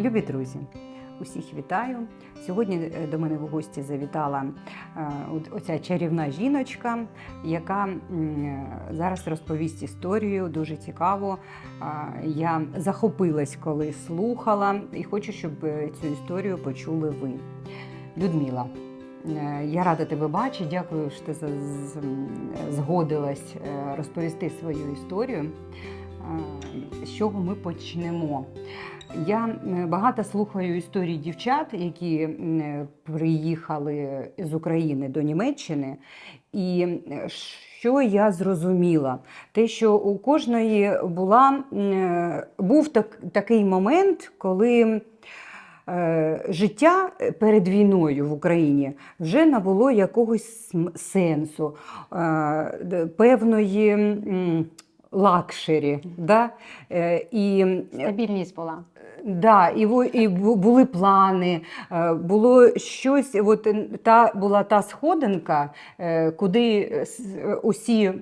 Любі друзі, усіх вітаю. Сьогодні е, до мене в гості завітала е, оця чарівна жіночка, яка е, зараз розповість історію дуже цікаво. Я захопилась, коли слухала, і хочу, щоб цю історію почули ви. Людмила. Я рада тебе бачити. Дякую, що ти згодилась розповісти свою історію. З чого ми почнемо? Я багато слухаю історій дівчат, які приїхали з України до Німеччини. І е, що я зрозуміла? Те, що у кожної була, е, був так, такий момент, коли е, життя перед війною в Україні вже набуло якогось сенсу, певної. Лакшері, да? І Стабільність була. Да, і, і були плани, е, було щось. От та була та сходинка, е, куди е, усі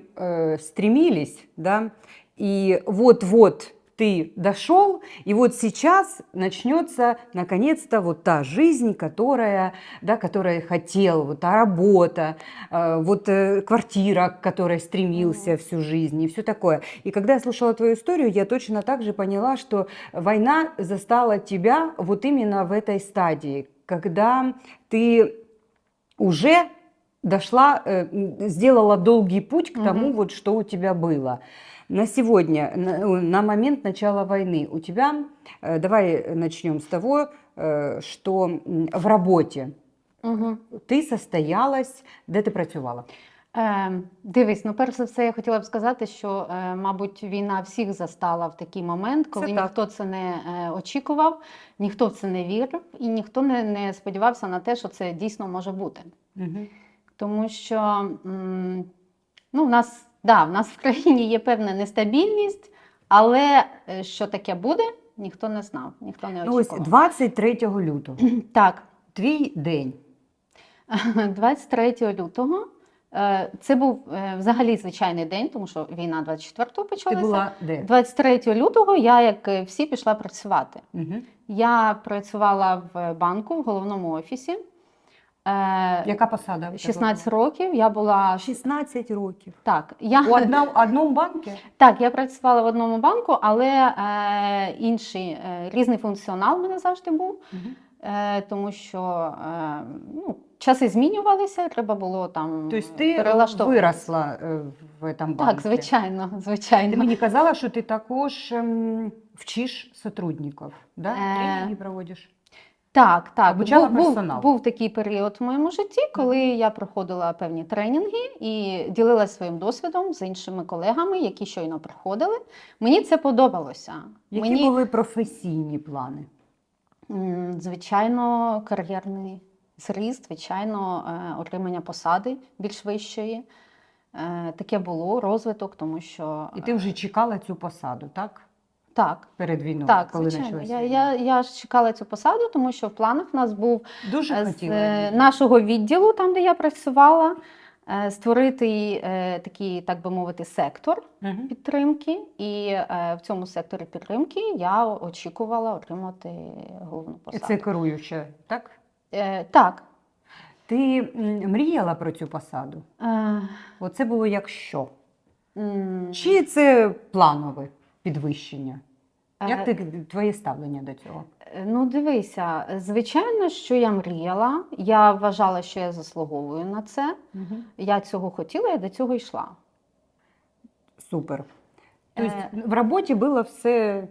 стрімілись, да? і вот-вот ты дошел, и вот сейчас начнется наконец-то вот та жизнь, которая, да, которая хотел, вот та работа, э, вот э, квартира, к которой стремился всю жизнь и все такое. И когда я слушала твою историю, я точно так же поняла, что война застала тебя вот именно в этой стадии, когда ты уже дошла, э, сделала долгий путь к тому, Мгм. вот, что у тебя было. На сегодня, на, э, на момент начала войны, у тебя, э, давай начнем с того, э, что м, в работе Угу. ти состоялась, де ти працювала? Е, дивись, ну перш за все, я хотіла б сказати, що, е, мабуть, війна всіх застала в такий момент, коли Це так. ніхто це не е, очікував, ніхто в це не вірив, і ніхто не, не сподівався на те, що це дійсно може бути. Угу. Тому що м, ну, в нас, да, в нас в країні є певна нестабільність, але е, що таке буде, ніхто не знав, ніхто не Ну, ось 23 лютого, Так, твій день. 23 лютого. е, Це був е, взагалі звичайний день, тому що війна 24-го Ти почалася. була де? 23 лютого я, як всі, пішла працювати. Угу. Я працювала в банку в головному офісі. Е, Яка посада? в 16 була? років я була 16 років. так. Я У одному, одному банку? так, я працювала в одному банку, але е, інший е, різний функціонал в мене завжди був. Угу. Е, тому що е, ну, часи змінювалися, треба було там Тобто ти виросла е, в цьому банку? Так, звичайно, звичайно. Ти мені казала, що ти також ем, вчиш сотрудників, да? Е, тренінги проводиш? Так, так. Обучала був, був, персонал. був такий період в моєму житті, коли я проходила певні тренінги і ділилася своїм досвідом з іншими колегами, які щойно приходили. Мені це подобалося. Які Мені, були професійні плани? звичайно, кар'єрний зріст, звичайно, е, отримання посади більш вищої. Е, Таке було розвиток, тому що І ти вже чекала цю посаду, так? Так. Перед війною, Так, коли звичайно. Я, я, я ж чекала цю посаду, тому що в планах в нас був Дуже з хотіла. е, нашого відділу, там де я працювала, е, створити е, такий, так би мовити, сектор Мгм. підтримки. І е, в цьому секторі підтримки я очікувала отримати головну посаду. Це керуюча, так? Е, так. Ти мріяла про цю посаду? Е, Оце було як що? Чи це планове підвищення? е, Як ти твоє ставлення до цього? Е, Ну, дивися, звичайно, що я мріяла. Я вважала, що я заслуговую на це. Я цього хотіла, я до цього йшла. Супер. Тобто Е, в роботі було все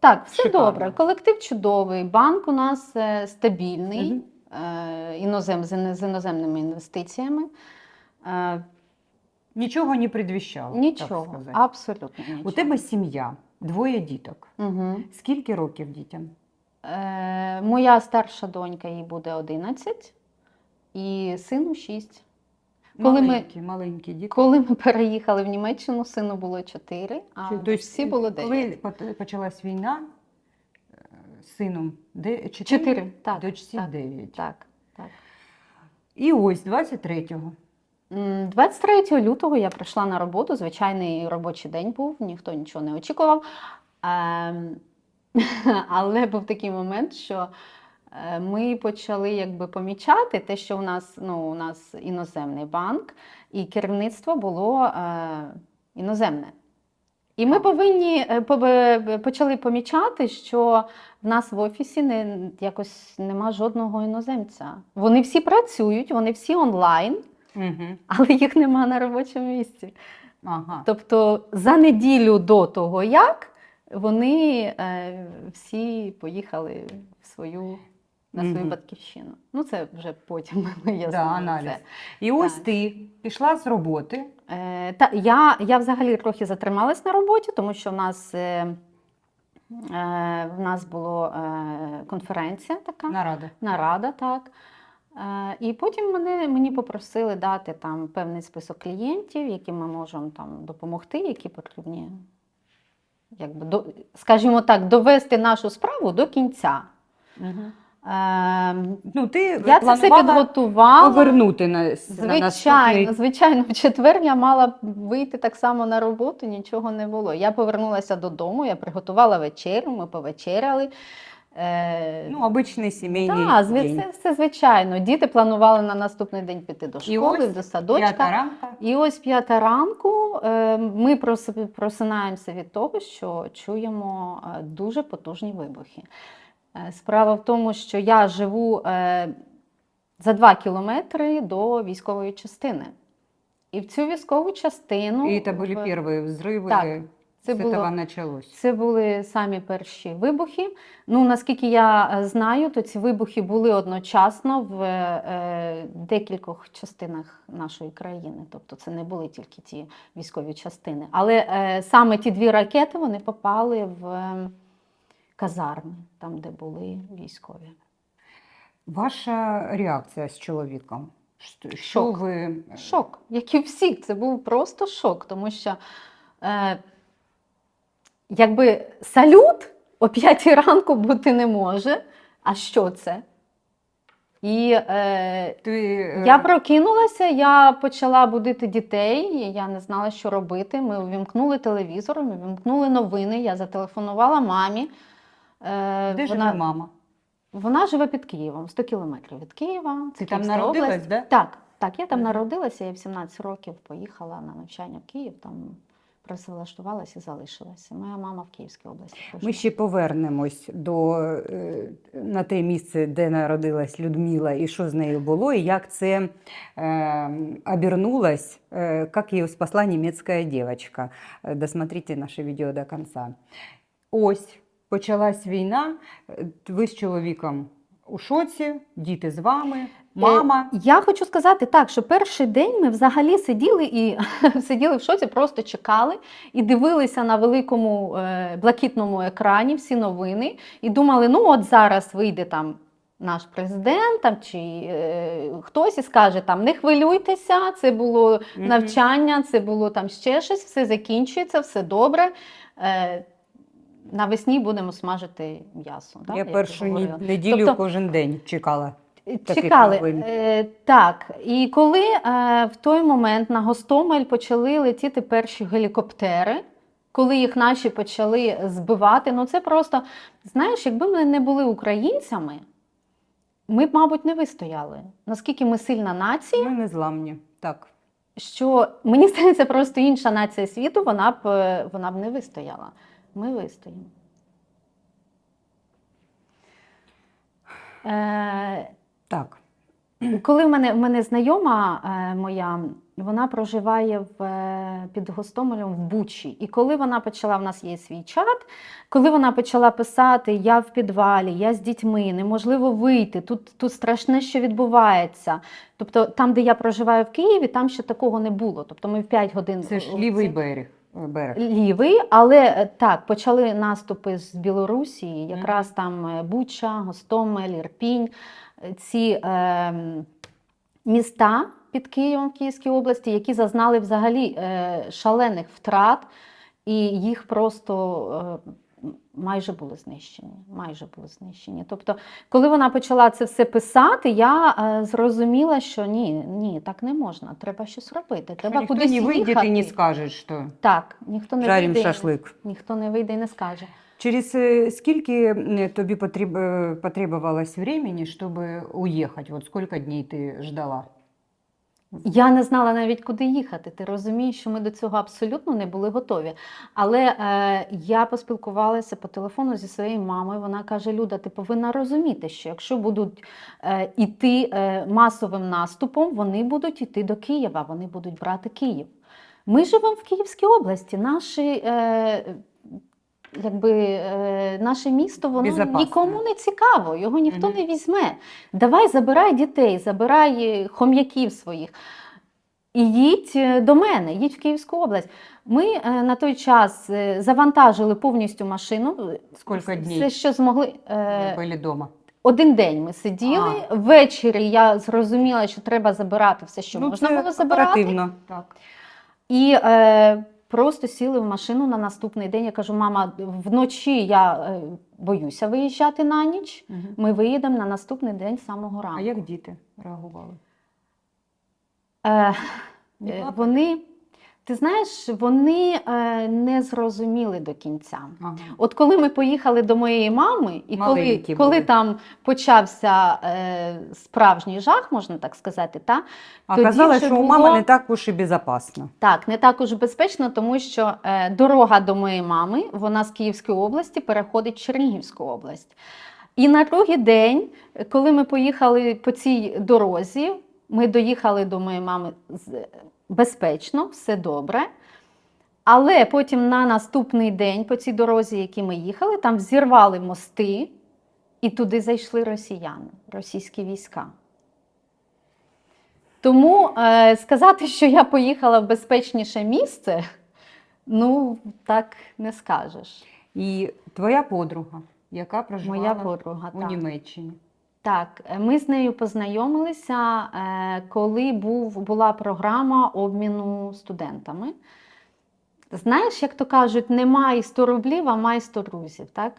Так, все Шикарно. добре. Колектив чудовий, банк у нас е, стабільний, е, інозем, з іноземними інвестиціями. Нічого не предвіщало. Нічого, Так сказати. абсолютно нічого. У тебе сім'я, двоє діток. Угу. Скільки років дітям? Е, моя старша донька їй буде 11, і сину 6. Коли ми- маленькі, маленькі дітки. Коли ми переїхали в Німеччину, сину було 4, а Тобто, всі було 9. Коли почалась війна, е, сином 4, 4, так, дочці так, 9. Так, так. І ось 23-го. М, 23 лютого я прийшла на роботу. Звичайний робочий день був, ніхто нічого не очікував. Ем, Але був такий момент, що е, ми почали якби помічати те, що у нас, ну, у нас іноземний банк, і керівництво було е, іноземне. І ми повинні е, почали помічати, що в нас в офісі не, якось нема жодного іноземця. Вони всі працюють, вони всі онлайн, Угу. але їх нема на робочому місці. Ага. Тобто за неділю до того, як вони е, всі поїхали в свою, на свою Мгм. батьківщину. Ну, це вже потім я Да, аналіз. це. І ось Так. ти пішла з роботи. Е, та, я, я взагалі трохи затрималась на роботі, тому що в нас, е, е, в нас була е, конференція така. Нарада. нарада, так. Е, І потім мене, мені попросили дати там певний список клієнтів, яким ми можемо там допомогти, які потрібні, якби, до, скажімо так, довести нашу справу до кінця. Угу. Е, Ну, ти Я це все підготувала. повернути на, на Звичайно, наступний. звичайно, в четвер я мала вийти так само на роботу, нічого не було. Я повернулася додому, я приготувала вечерю, ми повечеряли. Е, Ну, обичний сімейний Так, день. це все звичайно. Діти планували на наступний день піти до школи, ось до садочка. П'ята ранка. І ось п'ята ранку е, ми прос- просинаємося від того, що чуємо е, дуже потужні вибухи. Е, Справа в тому, що я живу е, за два кілометри до військової частини. І в цю військову частину І це були в- перші взриви. Так, це було- почалось. це були самі перші вибухи. Ну, наскільки я е, знаю, то ці вибухи були одночасно в е, декількох частинах нашої країни. Тобто це не були тільки ті військові частини. Але е, саме ті дві ракети вони попали в е, казарми, там, де були військові. Ваша реакція з чоловіком? Що, що Шок. ви Шок, як і всі, це був просто шок, тому що е, якби салют о п'ятій ранку бути не може. А що це? І е, ти е, я прокинулася, я почала будити дітей, я не знала, що робити. Ми увімкнули телевізор, ми увімкнули новини, я зателефонувала мамі. Е, де вона, живе мама? вона живе під Києвом, 100 кілометрів від Києва. Ти там Київська народилась, область. да? Так, так, я там народилася, я в 17 років поїхала на навчання в Київ, там працевлаштувалася і залишилася. Моя мама в Київській області. Ми ще повернемось до, е, на те місце, де народилась Людмила, і що з нею було, і як це е, обернулось, е, як її спасла німецька дівчинка. Е, Досмотрите наше відео до кінця. Ось почалась війна. е, Ви з чоловіком у шоці, діти з вами, мама. Е, Я хочу сказати так, що перший день ми взагалі сиділи і сиділи в шоці, просто чекали і дивилися на великому е, блакитному екрані всі новини, і думали, ну от зараз вийде там. Наш президент там чи е, хтось і скаже там не хвилюйтеся, це було навчання, це було там ще щось, все закінчується, все добре. Е, навесні будемо смажити м'ясо. Я першу неділю Тобто- кожен день чекала. Чекали. новин. Е, так. І коли е, в той момент на Гостомель почали летіти перші гелікоптери, коли їх наші почали збивати, ну це просто, знаєш, якби ми не були українцями, ми б, мабуть, не вистояли. Наскільки ми сильна нація, Ми не зламні. Так. що мені здається, просто інша нація світу, вона б, е, вона б не вистояла. Ми вистоїмо. Е, Так. Коли в мене, в мене знайома е, моя, вона проживає в, е, під Гостомелем в Бучі. І коли вона почала, в нас є свій чат, коли вона почала писати Я в підвалі, я з дітьми, неможливо вийти, тут, тут страшне, що відбувається. Тобто там, де я проживаю в Києві, там ще такого не було. Тобто ми в 5 годин. Це ж лівий берег. берег. Лівий, але е, так, почали наступи з Білорусі, якраз там е, Буча, Гостомель, Ірпінь, ці е, міста під Києвом в Київській області, які зазнали взагалі е, шалених втрат, і їх просто е, майже були знищені. Майже були знищені. Тобто, коли вона почала це все писати, я е, зрозуміла, що ні, ні, так не можна. Треба щось робити. Треба Ніхто кудись не вийде їхати. і не скаже, що Так, ніхто не жарим вийде, шашлик. ніхто не вийде і не скаже. Через е, скільки тобі потреб... е, времени, щоб уїхати? Вот сколько дней ти ждала? Я не знала навіть, куди їхати. Ти розумієш, що ми до цього абсолютно не були готові. Але е, я поспілкувалася по телефону зі своєю мамою. Вона каже: Люда, ти повинна розуміти, що якщо будуть е, іти е, масовим наступом, вони будуть іти до Києва, вони будуть брати Київ. Ми живемо в Київській області. Наші, е, якби, е, наше місто воно Безопасне. нікому не цікаво, його ніхто Мгм. не візьме. Давай забирай дітей, забирай хом'яків своїх. І їдь е, до мене, їдь в Київську область. Ми е, на той час е, завантажили повністю машину. Скільки Все, днів що змогли. Е, були вдома? один день ми сиділи. Ввечері я зрозуміла, що треба забирати все, що можна це було забирати. оперативно. Так. І е, просто сіли в машину на наступний день. Я кажу, мама, вночі я е, боюся виїжджати на ніч. Ми виїдемо на наступний день з самого ранку. А як діти реагували? Е, Е? Вони, ти знаєш, вони е, не зрозуміли до кінця. Ага. От коли ми поїхали до моєї мами, і коли, Маленькі коли були. там почався е, справжній жах, можна так сказати, та, А Тоді вже що у мами не так уж і безпечно. так, не також безпечно, тому що е, дорога до моєї мами, вона з Київської області переходить в Чернігівську область. І на другий день, коли ми поїхали по цій дорозі, ми доїхали до моєї мами безпечно, все добре. Але потім на наступний день по цій дорозі, які ми їхали, там взірвали мости, і туди зайшли росіяни, російські війська. Тому е, сказати, що я поїхала в безпечніше місце, ну так не скажеш. І твоя подруга, яка проживала Моя подруга. у так. Німеччині. Так, е, ми з нею познайомилися, е, коли був, була програма обміну студентами. Знаєш, як то кажуть, не май 100 рублів, а май 100 друзів. Так?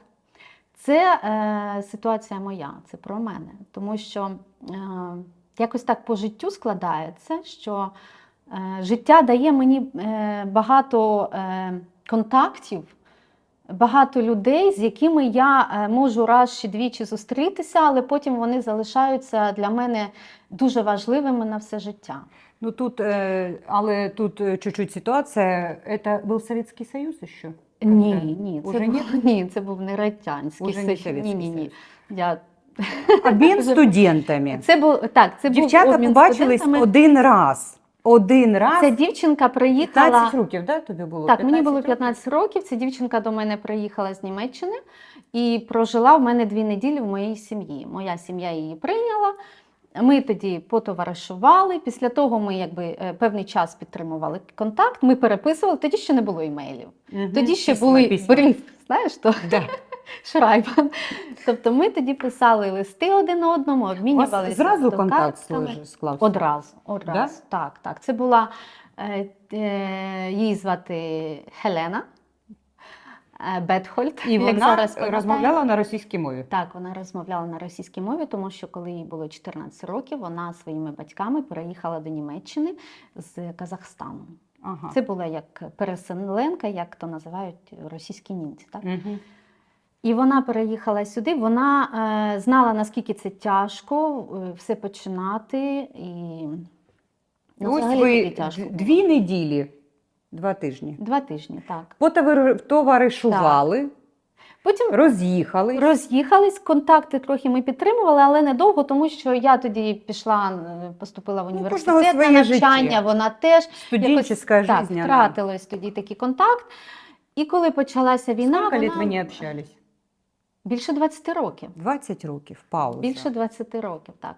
Це е, ситуація моя, це про мене. Тому що е, якось так по життю складається, що е, життя дає мені е, багато е, контактів, багато людей, з якими я е, можу раз чи двічі зустрітися, але потім вони залишаються для мене дуже важливими на все життя. Ну тут, е, але тут е, чуть-чуть ситуація. Це був Совєтський Союз ще? Ні, ні, це Уже був, ні? ні, це був не радянський Уже не Союз. Ні, ні, ні. Я... Обмін студентами. Це був так, це Дівчата був обмін побачились студентами. один раз. Один раз. Ця дівчинка приїхала. 15 років, да, тобі було? Так, мені було років? 15 років. Ця дівчинка до мене приїхала з Німеччини і прожила в мене дві неділі в моїй сім'ї. Моя сім'я її прийняла. Ми тоді потоваришували. Після того ми якби е, певний час підтримували контакт. Ми переписували. Тоді ще не було імейлів. Мгм. Тоді ще були бриф, знаєш то Да. Шрайбан. Тобто ми тоді писали листи один одному, У вас обмінювалися зразу контакт склався? Одразу, одразу. Так, так. Це була е, е, її звати Хелена е, Бетхольд. І як вона зараз розмовляла на російській мові. Так, вона розмовляла на російській мові, тому що коли їй було 14 років, вона своїми батьками переїхала до Німеччини з Казахстану. Ага. Це була як переселенка, як то називають російські німці. Так? Мгм. І вона переїхала сюди. Вона е, знала, наскільки це тяжко е, все починати. І ну, Ось взагалі ви тяжко. дві неділі, два тижні. Два тижні, так. Потоваришували, Потім роз'їхали. роз'їхались, контакти трохи ми підтримували, але недовго, тому що я тоді пішла, е, поступила в Ну, на своє навчання, життя. вона теж Студенческая так, жизнь. втратилась тоді такий контакт. І коли почалася війна, Сколько лет вона... ви не общались? більше 20 років. 20 років, пауза. Більше 20 років, так.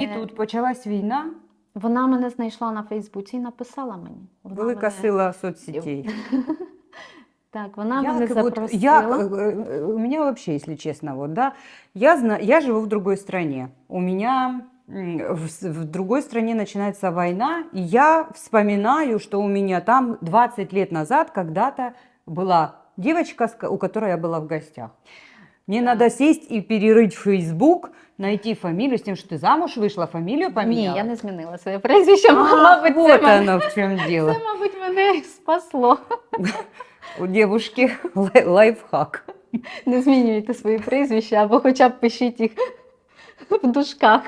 І Е, тут почалась війна, Вона мене знайшла на Фейсбуці і написала мені. Вона велика мене... сила соцсетей. Так, вона Я, мене к- вот, запросила. я, э, э, у меня вообще, если честно, вот, да, я, зна, я живу в другой стране. У меня м, в, с- в другой стране начинается война, и я вспоминаю, что у меня там 20 лет назад когда-то была девочка, с ко- у которой я была в гостях. Мне Да. надо сесть и перерыть в Facebook, найти фамилию, с тем, что ты замуж вышла, фамилию поменяла. Ні, я не змінила своє прізвище. А, мабуть, вот це, м- оно в чем дело. це, мабуть, мене спасло. у дівушки лай- лайфхак. Не змінюйте свої прізвища, або хоча б пишіть їх в дужках.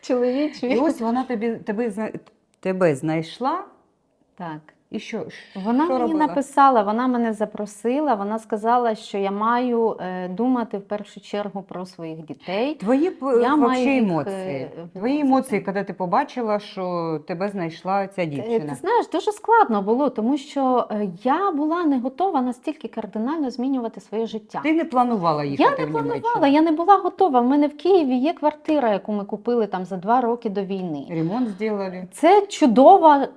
Чоловічі. І ось вона тобі, тебе, зна- тебе знайшла. Так. І що? Вона що мені робила? написала, вона мене запросила, вона сказала, що я маю е, думати в першу чергу про своїх дітей. Твої Я маю вообще їх, е, Твої емоції, коли ти побачила, що тебе знайшла ця Е, дівчина. Ти знаєш, дуже складно було, тому що е, я була не готова настільки кардинально змінювати своє життя. Ти не планувала їхати Я не в планувала, я не була готова. В мене в Києві є квартира, яку ми купили там за два роки до війни. Ремонт зробили. Це чудова,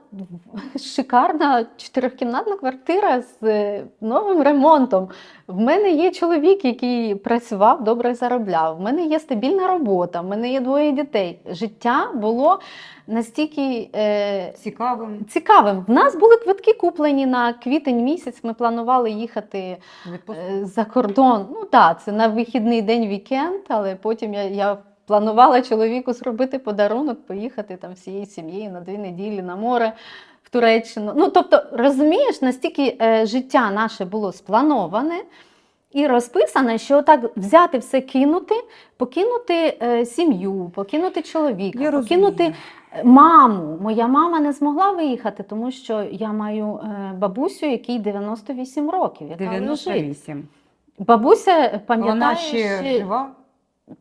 шикарна чотирикімнатна квартира з е, новим ремонтом. В мене є чоловік, який працював, добре заробляв. В мене є стабільна робота, в мене є двоє дітей. Життя було настільки е, Цікавим. цікавим. В нас були квитки куплені на квітень місяць. Ми планували їхати е, за кордон. Ну так, це на вихідний день вікенд, але потім я, я планувала чоловіку зробити подарунок, поїхати там всією сім'єю на дві неділі на море в Туреччину. Ну тобто, розумієш, настільки е, життя наше було сплановане. І розписане, що так взяти все кинути, покинути е, сім'ю, покинути чоловіка, Я покинути розумію. маму. Моя мама не змогла виїхати, тому що я маю е, бабусю, якій 98 років. Яка лежить. 98. Бабуся пам'ятає, Вона ще жива?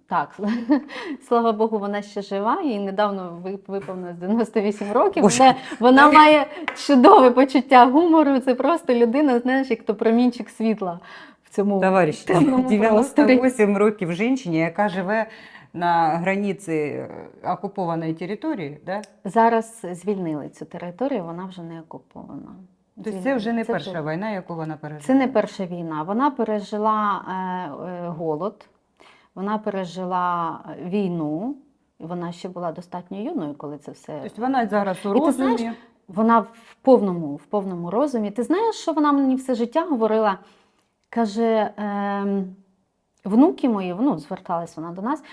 Так, слава Богу, вона ще жива. Їй недавно ви- виповнилось 98 років. Але вона має чудове почуття гумору. Це просто людина, знаєш, як то промінчик світла в цьому Товариш, темному просторі. 98 років жінчині, яка живе на границі е, окупованої території, да? Зараз звільнили цю територію, вона вже не окупована. Тобто це вже не Це перша війна, яку вона пережила. Це не перша війна. Вона пережила е, е, голод, вона пережила е, війну. і Вона ще була достатньо юною, коли це все. Тобто вона зараз у І ти знаєш, розумі. Вона в повному, в повному розумі. Ти знаєш, що вона мені все життя говорила? Каже, ем, внуки мої, ну, зверталась вона до нас.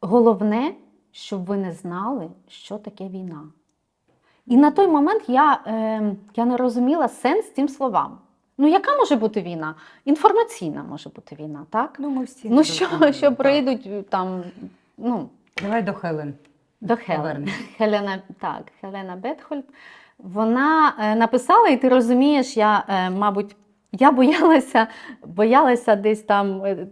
Головне, щоб ви не знали, що таке війна. І на той момент я, ем, я не розуміла сенс цим словам. Ну, яка може бути війна? Інформаційна може бути війна, так? Ну, ми всі Ну, що, що так. прийдуть там, ну, Давай до Хелен. до Хелен. Хелена, так, Хелена Бетхольд. Вона е, написала, і ти розумієш, я, е, мабуть, я боялася, боялася десь там е,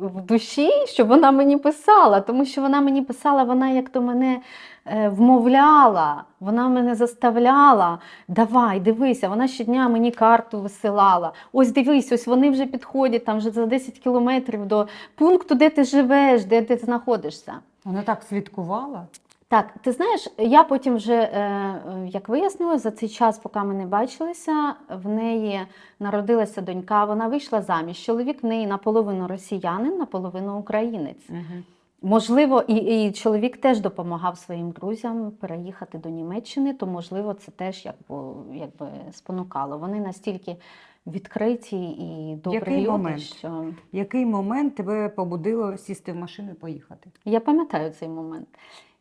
в душі, щоб вона мені писала, тому що вона мені писала, вона як то мене е, вмовляла, вона мене заставляла. Давай, дивися, вона щодня мені карту висилала. Ось дивись, ось вони вже підходять там вже за 10 кілометрів до пункту, де ти живеш, де ти знаходишся. Вона так слідкувала. Так, ти знаєш, я потім вже, е, е, як вияснила, за цей час, поки ми не бачилися, в неї народилася донька, вона вийшла заміж. Чоловік в неї наполовину росіянин, наполовину українець. Угу. Можливо, і, і чоловік теж допомагав своїм друзям переїхати до Німеччини, то можливо це теж якби, якби спонукало. Вони настільки відкриті і добрі Який люди, момент? що Який момент тебе побудило сісти в машину і поїхати? Я пам'ятаю цей момент.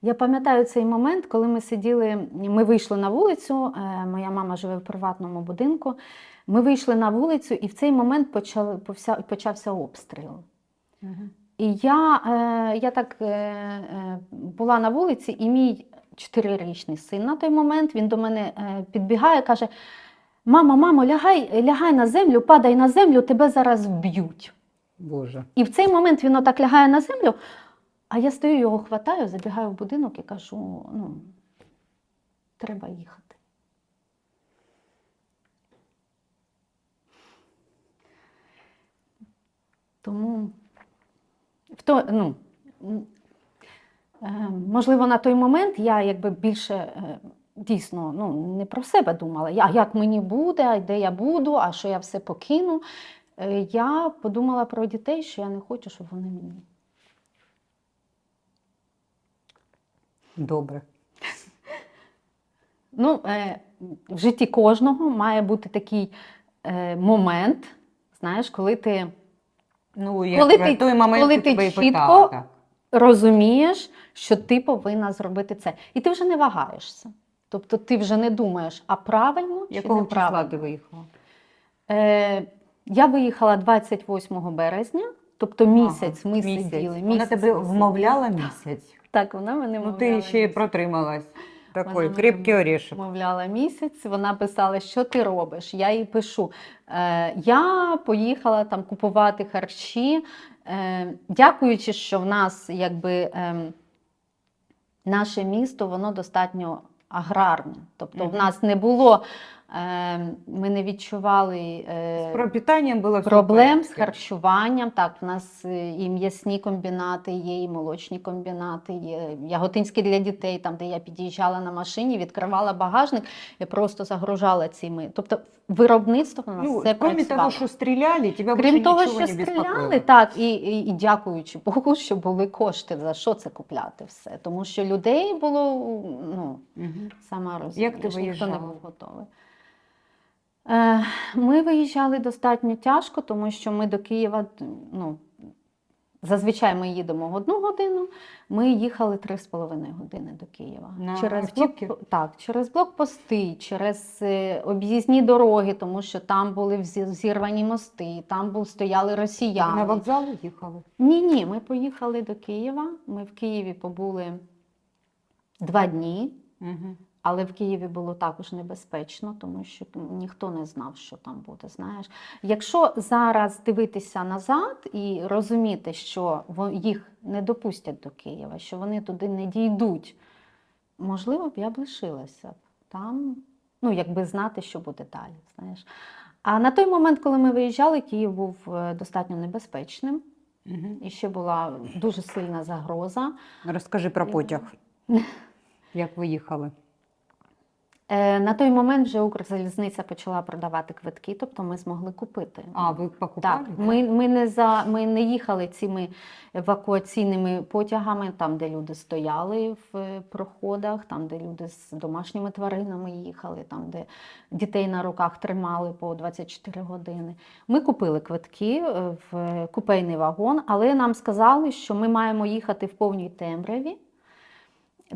Я пам'ятаю цей момент, коли ми сиділи, ми вийшли на вулицю. е, Моя мама живе в приватному будинку. Ми вийшли на вулицю, і в цей момент почали, почався обстріл. Угу. І я, е, я так е, була на вулиці, і мій чотирирічний син на той момент він до мене підбігає, каже: Мамо, мамо, лягай, лягай на землю, падай на землю, тебе зараз вб'ють. Боже. І в цей момент він отак лягає на землю, а я стою, його хватаю, забігаю в будинок і кажу: ну, треба їхати. Тому в то, ну, е, можливо, на той момент я якби більше е, дійсно ну, не про себе думала, а як мені буде, а де я буду, а що я все покину. Е, Я подумала про дітей, що я не хочу, щоб вони мені. Добре. Ну, е, в житті кожного має бути такий е, момент, знаєш, коли ти Ну, як Коли ти- той момент коли ти чітко питала, розумієш, що ти повинна зробити це. І ти вже не вагаєшся. Тобто ти вже не думаєш, а правильно чи Якого числа ти виїхала? Е, я виїхала 28 березня, тобто місяць Ага, ми сиділи. Вона тебе вмовляла місяць. Так, вона мене Ну ти ще й місяць. протрималась. Такий крепкий мене орішок. Мовляла місяць, вона писала, що ти робиш. Я їй пишу. Е, я поїхала там купувати харчі, е, дякуючи, що в нас якби ем, наше місто воно достатньо аграрне. Тобто в нас не було, е, ми не відчували. е, З пропитанням було Проблем з харчуванням. Так, в нас е, і м'ясні комбінати є, і молочні комбінати є. Яготинські для дітей, там, де я під'їжджала на машині, відкривала багажник, я просто загружала цими. Тобто виробництво в нас Ну, все працювало. того, що стріляли, тебе Крім того, що не стріляли, так, і, і, і дякуючи Богу, що були кошти за що це купляти все. Тому що людей було, ну, Мгм. Сама розумієш, Як ти ніхто не був готовий. Е, Ми виїжджали достатньо тяжко, тому що ми до Києва, ну, зазвичай ми їдемо в одну годину, ми їхали три з половиною години до Києва. На через автівки? блок, так, через блокпости, через е, об'їзні дороги, тому що там були зірвані мости, там був, стояли росіяни. На вокзал їхали? Ні, ні, ми поїхали до Києва. Ми в Києві побули два дні. Угу. Але в Києві було також небезпечно, тому що ніхто не знав, що там буде. Знаєш, якщо зараз дивитися назад і розуміти, що їх не допустять до Києва, що вони туди не дійдуть, можливо б я б лишилася там, ну якби знати, що буде далі. Знаєш. А на той момент, коли ми виїжджали, Київ був е, достатньо небезпечним, Угу. і ще була дуже сильна загроза. Розкажи про потяг. Як ви їхали? Е, На той момент вже Укрзалізниця почала продавати квитки, тобто ми змогли купити. А, ви покупали? так, ми, ми, не за, ми не їхали цими евакуаційними потягами, там, де люди стояли в е, проходах, там, де люди з домашніми тваринами їхали, там, де дітей на руках тримали по 24 години. Ми купили квитки е, в купейний вагон, але нам сказали, що ми маємо їхати в повній темряві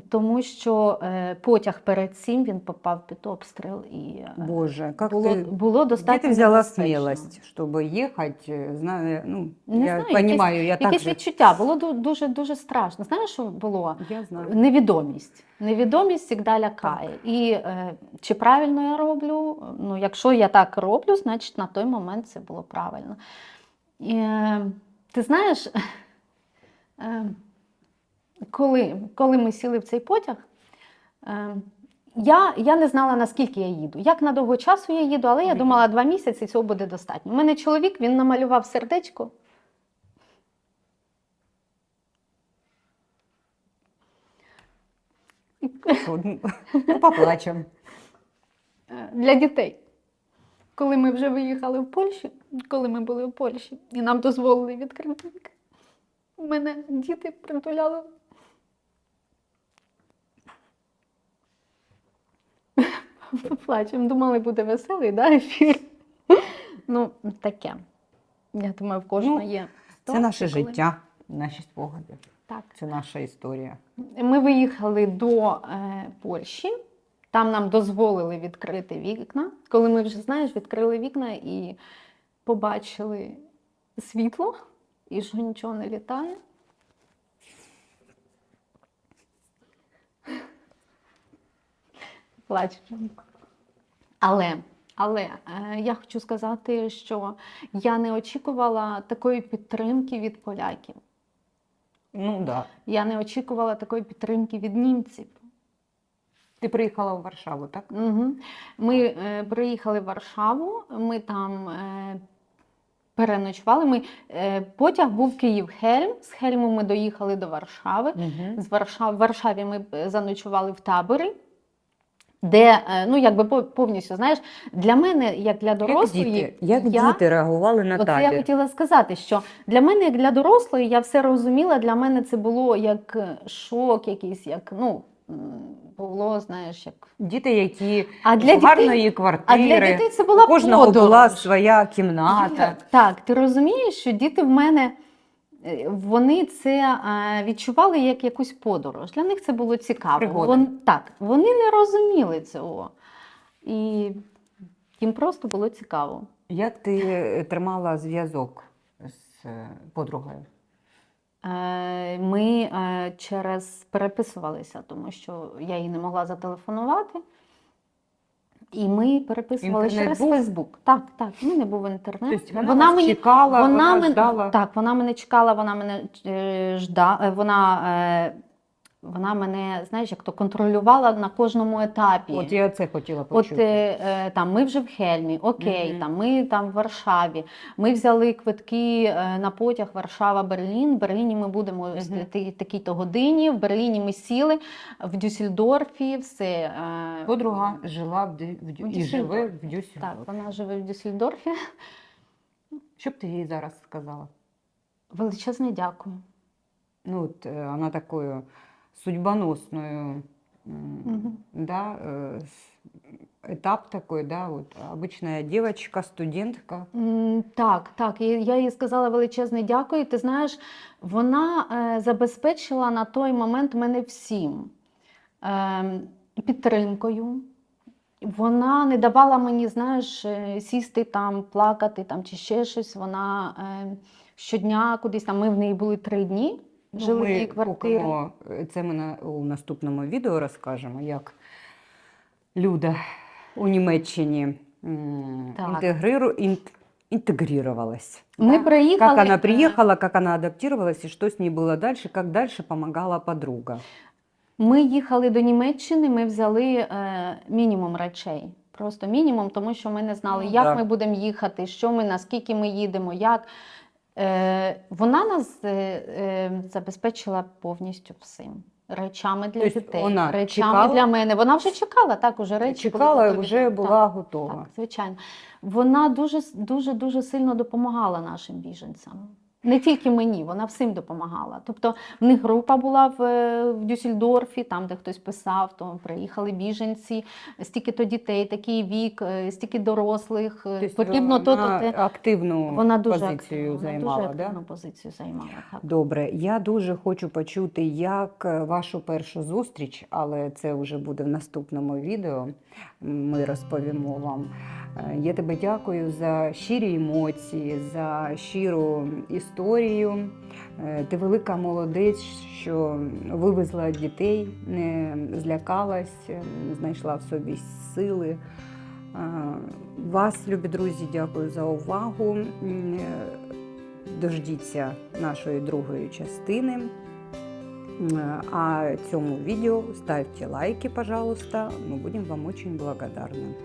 Тому що е, потяг перед цим він попав під обстріл і е, Боже, як було, ти... було Где достатньо ты взяла небезпечно. смелость, чтобы ехать, э, зная, ну, Не я знаю, понимаю, я так Якесь же, відчуття було ду- дуже дуже страшно. Знаєш, що було? я знаю. Невідомість. Невідомість завжди лякає. І е, чи правильно я роблю? Ну, якщо я так роблю, значить на той момент це було правильно. І, е, ти знаєш, е, коли, коли ми сіли в цей потяг, е, я, я не знала, наскільки я їду. Як на довго часу я їду, але я думала, два місяці цього буде достатньо. У мене чоловік він намалював сердечко. Ну, ну, поплачем. е, для дітей. Коли ми вже виїхали в Польщу, коли ми були в Польщі, і нам дозволили відкрити вікна, у мене діти притуляли. Плачемо, думали, буде веселий, да, ефір. Ну, таке. Я думаю, в кожного Ну, є. Це наше коли- життя, наші спогади. Так. Це наша історія. Ми виїхали до е, Польщі. Там нам дозволили відкрити вікна. Коли ми вже знаєш, відкрили вікна і побачили світло, і що нічого не літає. Плачу. Але, але е, я хочу сказати, що я не очікувала такої підтримки від поляків. Ну да. Я не очікувала такої підтримки від німців. Ти приїхала в Варшаву, так? Угу. Ми е, приїхали в Варшаву, ми там е, переночували. Ми, е, потяг був Київ-Хельм. З Хельму ми доїхали до Варшави. Угу. З Варшав, в Варшаві ми е, заночували в таборі. Де, е, ну, якби по- повністю, знаєш, для мене, як для Як дорослої, діти, як я- діти реагували на Оце я хотіла сказати, що для мене, як для дорослої, я все розуміла. Для мене це було як е, шок, якийсь, як ну було, знаєш, як Діти, які а з для дітей, гарної а квартири, для дітей це була кожного подорож. була своя кімната. Так, ти розумієш, що діти в мене вони це е, відчували як якусь подорож. Для них це було цікаво. Вон, так, вони не розуміли цього. І їм просто було цікаво. Як ти е, тримала зв'язок з е, подругою? Е, Ми е, через переписувалися, тому що я їй не могла зателефонувати. І ми переписували Інтернет через був? Фейсбук. Так, так, в мене був інтернет. Тобто вона, вас чекала, вона, вона ждала. Так, вона мене чекала, вона мене е, жда, е, вона, е, вона мене, знаєш, як то контролювала на кожному етапі. От я це хотіла От почути. е, е, там ми вже в Хельмі, окей, Мгм. там ми там в Варшаві. Ми взяли квитки е, на потяг Варшава-Берлін. В Берліні ми будемо в такій-то годині. В Берліні ми сіли в Дюссельдорфі. Все е, Подруга жила в, Дю- в Дю- і живе в так, вона живе в Дюссельдорфі. Що б ти їй зараз сказала? Величезне дякую. Ну, от, вона такою судьбоносною, м, Мгм. да, с- етап такой, да, вот, обычная девочка, студентка. Так, так. і Я їй сказала величезне дякую. Ти знаєш, вона е, забезпечила на той момент мене всім Ем, підтримкою. Вона не давала мені, знаєш, е, сісти там, плакати там, чи ще щось. Вона е, щодня кудись там. Ми в неї були три дні, жили Ну, ми її квартирі. купимо, е, це ми на, у наступному відео розкажемо, як Люда у Німеччині інтегриру, інт, інтегрировалась. Ми да? приїхали. Как она е, приехала, как она адаптировалась, и что с ней было дальше, как дальше помогала подруга. Ми їхали до Німеччини, ми взяли е, мінімум речей. Просто мінімум, тому що ми не знали, Ну, як ми будемо їхати, що ми, наскільки ми їдемо, як. Е, вона нас е, е, забезпечила повністю всім. Речами для Тобто дітей, вона речами чекала? для мене. Вона вже чекала, так, уже речі. Чекала, були вже була так, готова. Так, звичайно. Вона дуже, дуже, дуже сильно допомагала нашим біженцям. Не тільки мені, вона всім допомагала. Тобто в них група була в, е, в Дюссельдорфі, там, де хтось писав, то приїхали біженці, стільки-то дітей, такий вік, е, стільки дорослих. е, Тобто Потрібно то, то, вона активну Вона дуже позицію активно, вона займала. дуже да? активну позицію займала. Так. Добре, я дуже хочу почути, як вашу першу зустріч, але це вже буде в наступному відео. Ми розповімо вам. Е, Я тебе дякую за щирі емоції, за щиру історію. Е, Ти велика молодець, що вивезла дітей, не злякалась, знайшла в собі сили. Е, Вас, любі друзі, дякую за увагу. Дождіться нашої другої частини. А цьому видео ставьте лайки, пожалуйста. Мы будем вам очень благодарны.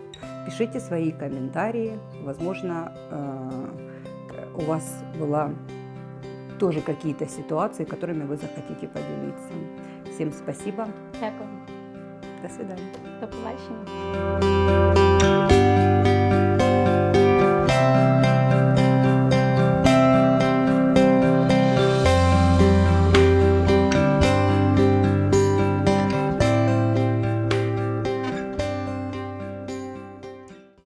Пишите свои комментарии. Возможно, э, у вас была тоже какие-то ситуации, которыми вы захотите поделиться. Всем спасибо. Дякую. До свидания. До побачення.